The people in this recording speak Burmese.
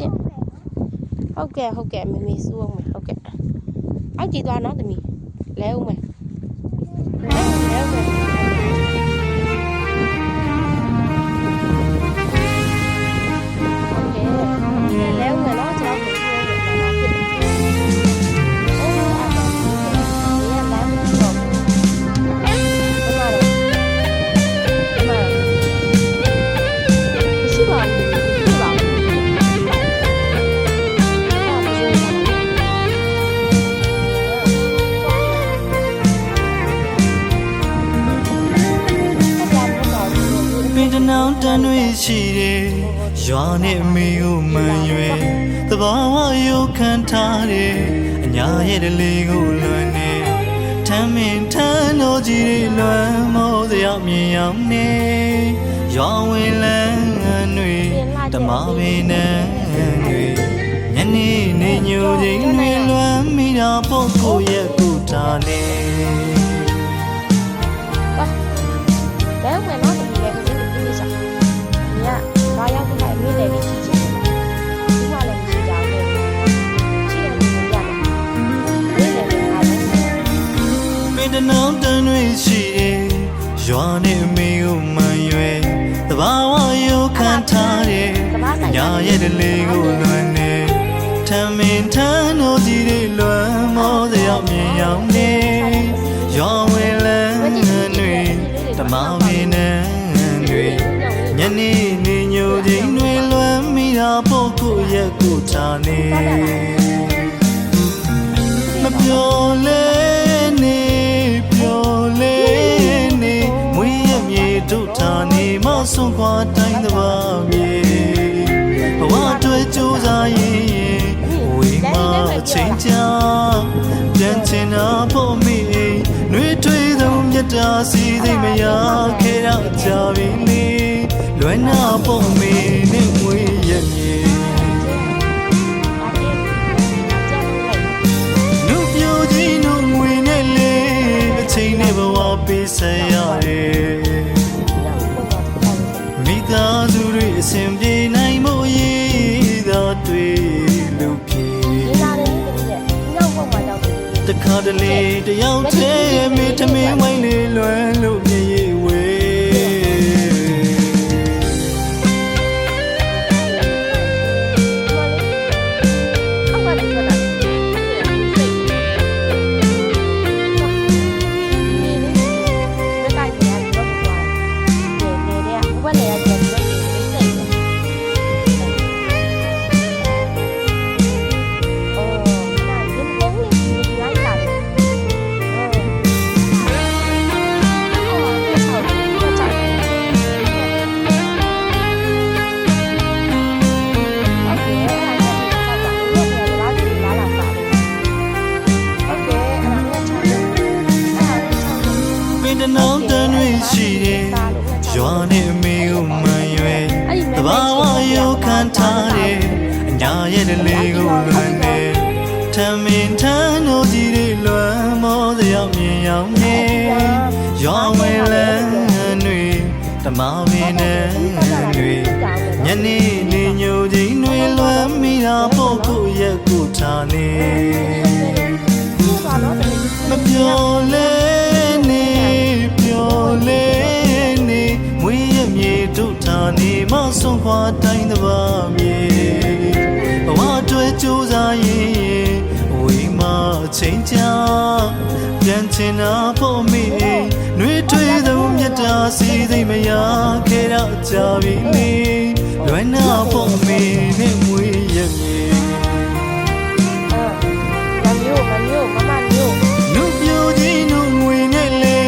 ရှင်ဟုတ်ကဲ့ဟုတ်ကဲ့မမေစူးအောင်မယ်ဟုတ်ကဲ့အောက်ကြည့်သွားနော်သမီးလဲအောင်မယ် င်တနောင်တန်တွေရှိတယ်ရွာနဲ့မေကိုမှန်ရွယ်တဘာဝရုပ်ခံထားတယ်အညာရဲ့တလေးကိုလွန်နေထမ်းမင်ထမ်းလို့ကြီးတွေလွမ်းမောစရာမြင်ရောက်နေရွာဝင်လန်းတွေတမပင်နဲ့တွေညနေနေညိုချိန်တွေလွမ်းမိတာပေါ့ကို တနောင်တန်တွေရှိတယ်ရွာနဲ့မေကိုမှန်ရွယ်တဘာဝရုပ်ခံထားတယ်ညာရဲ့တလေးကိုလွန်နေထမ်းမင်ထမ်းတို့ကြီးတွေလွမ်းမောစရာမြင်ရောက်နေရွာဝင်လန်းတွေတမမင်းနဲ့တွေညနေနေညိုချိန်တွေလွမ်းမိတာဖို့ကိုရဲ့ကိုထားနေမပြောလဲ ရမြေတို့ထာနေမဆုံးခွာတိုင်းတစ်ပါးမြေဘဝတွေ့ကြိုးစားရင်ဝေမအချိန်ကြာပြန်ချင်တာဖို့မိနှွေးထွေးသောမြတ်တာစီသိမ့်မရခဲ့ရကြပြီလေလွယ်နာဖို့ အစဉ်ပြေနိုင်မှုရည်သာတွေ့လူပြေတခါတလေတယောက်တည်းမိထမင်းဝိုင်းလေးလွယ် ရွာနဲ့အမေကိုမှန်ရွယ်တဘာဝရုပ်ခံထားတယ်အညာရဲ့တလေးကိုလွန်နေထမင်ထမ်းတို့ကြီးတွေလွမ်းမောစရာမြင်ရောက်နေရွာဝင်လန်းတွေတမဝင်းနဲ့တွေညနေနေညိုချိန်တွေလွမ်းမိတာပို့ကိုရဲ့ကိုထားနေမပြောလဲ မဆုံးခွာတိုင်းတစ်ပါးမြေဘဝတွေ့ကြိုးစားရင်ဝေးမအချိန်ကြာပြန်ချင်တာဖို့မေနှွေးထွေးသောမြတ်တာစီသိမ့်မရခဲ့တော့ကြပြီလေလွယ်နာဖို့မေနဲ့